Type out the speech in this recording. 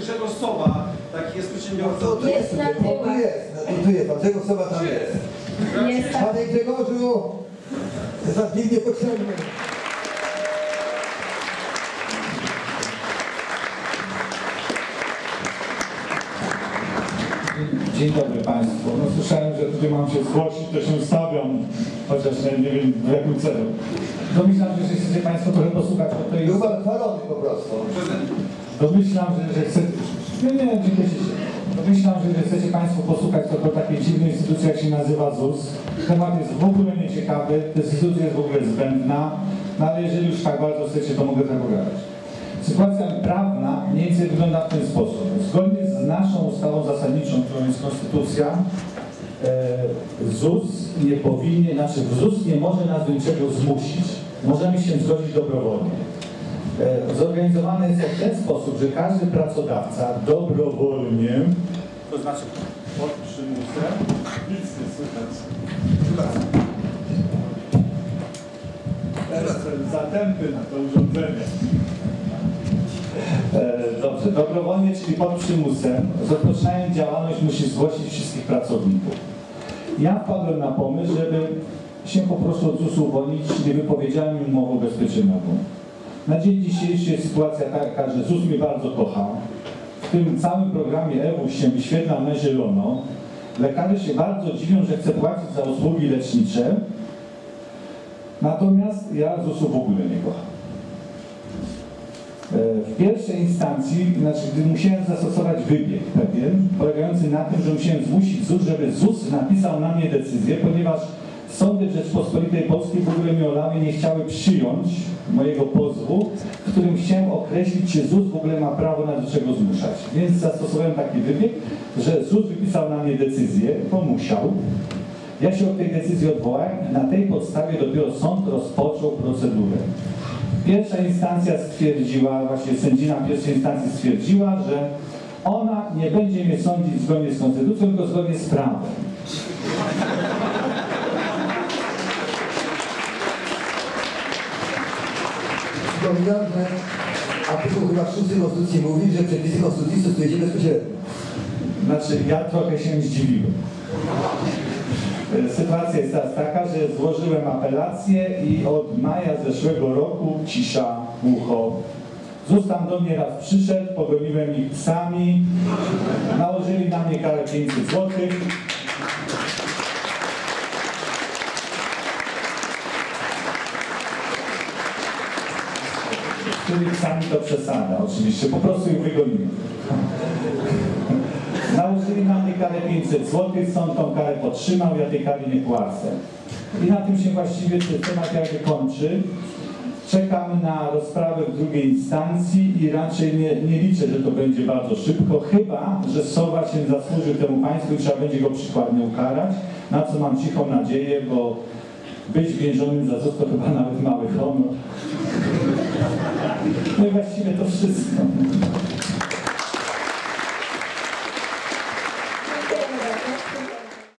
Grzegorz Sowa, taki jest przedsiębiorca. To, to jest, Jest na tutaj, o, tu tyłach. jest, no, tu, jest, pan tego osoba tam jest. jest? Jest. Panie Grzegorzu, jest pan pilnie potrzebny. Dzień dobry Państwu. No, słyszałem, że tutaj mam się zgłosić, to się stawiam, chociaż nie, nie wiem w jakim celu. Domyślam się, że chcecie Państwo trochę posłuchać o tej... Był pan chwalony po prostu. Domyślam, że, że chcecie... Nie, nie, dziękuję. Domyślam, że, chcecie Państwo posłuchać tylko takiej dziwnej instytucji, jak się nazywa ZUS. Temat jest w ogóle nieciekawy, ta instytucja jest w ogóle zbędna, no ale jeżeli już tak bardzo chcecie, to mogę tak pogadać. Sytuacja prawna mniej więcej wygląda w ten sposób. Zgodnie z naszą ustawą zasadniczą, którą jest Konstytucja, e, ZUS nie powinien, znaczy ZUS nie może nas do niczego zmusić. Możemy się zgodzić dobrowolnie. E, Zorganizowane jest w ten sposób, że każdy pracodawca dobrowolnie, to znaczy pod przymusem, nic nie słychać. Teraz zatępy na to urządzenie. E, Dobrze, dobrowolnie, czyli pod przymusem, rozpoczynając działalność musi zgłosić wszystkich pracowników. Ja wpadłem na pomysł, żeby się po prostu od ZUS-u uwolnić niewypowiedzianą umową ubezpieczeniową. Na dzień dzisiejszy jest sytuacja taka, że ZUS mnie bardzo kocha. W tym całym programie EWU się wyświetla na zielono. Lekarze się bardzo dziwią, że chcę płacić za usługi lecznicze. Natomiast ja ZUS-u w ogóle nie kocham. E, W pierwszej instancji, znaczy gdy musiałem zastosować wybieg pewien, polegający na tym, że musiałem zmusić ZUS, żeby ZUS napisał na mnie decyzję, ponieważ sądy Rzeczpospolitej Polskiej w ogóle mnie olały, nie chciały przyjąć mojego pozwu, w którym chciałem określić, czy ZUS w ogóle ma prawo nas do czego zmuszać. Więc zastosowałem taki wybieg, że ZUS wypisał na mnie decyzję, bo musiał. Ja się od tej decyzji odwołałem na tej podstawie dopiero sąd rozpoczął procedurę. Pierwsza instancja stwierdziła, właśnie sędzina pierwszej instancji stwierdziła, że ona nie będzie mnie sądzić zgodnie z konstytucją, tylko zgodnie z prawem. Że artykuł chyba 6 Konstytucji mówi, że przepisy Konstytucji stosujecie bezpośrednio. Znaczy, ja trochę się zdziwiłem. Sytuacja jest teraz taka, że złożyłem apelację i od maja zeszłego roku cisza, ucho. ZUS tam do mnie raz przyszedł, pogoniłem ich psami, nałożyli na mnie karę 500 złotych. Których sami to przesada, oczywiście, po prostu ich wygoniłem. Nałożyli na mnie karę 500 zł, sąd tą karę podtrzymał, ja tej kary nie płacę. I na tym się właściwie ten temat jakby kończy. Czekam na rozprawę w drugiej instancji i raczej nie, nie liczę, że to będzie bardzo szybko, chyba, że Sowa się zasłuży temu państwu i trzeba będzie go przykładnie ukarać, na co mam cichą nadzieję, bo być więzionym za ZUS to chyba nawet mały honor. No właściwie to wszystko.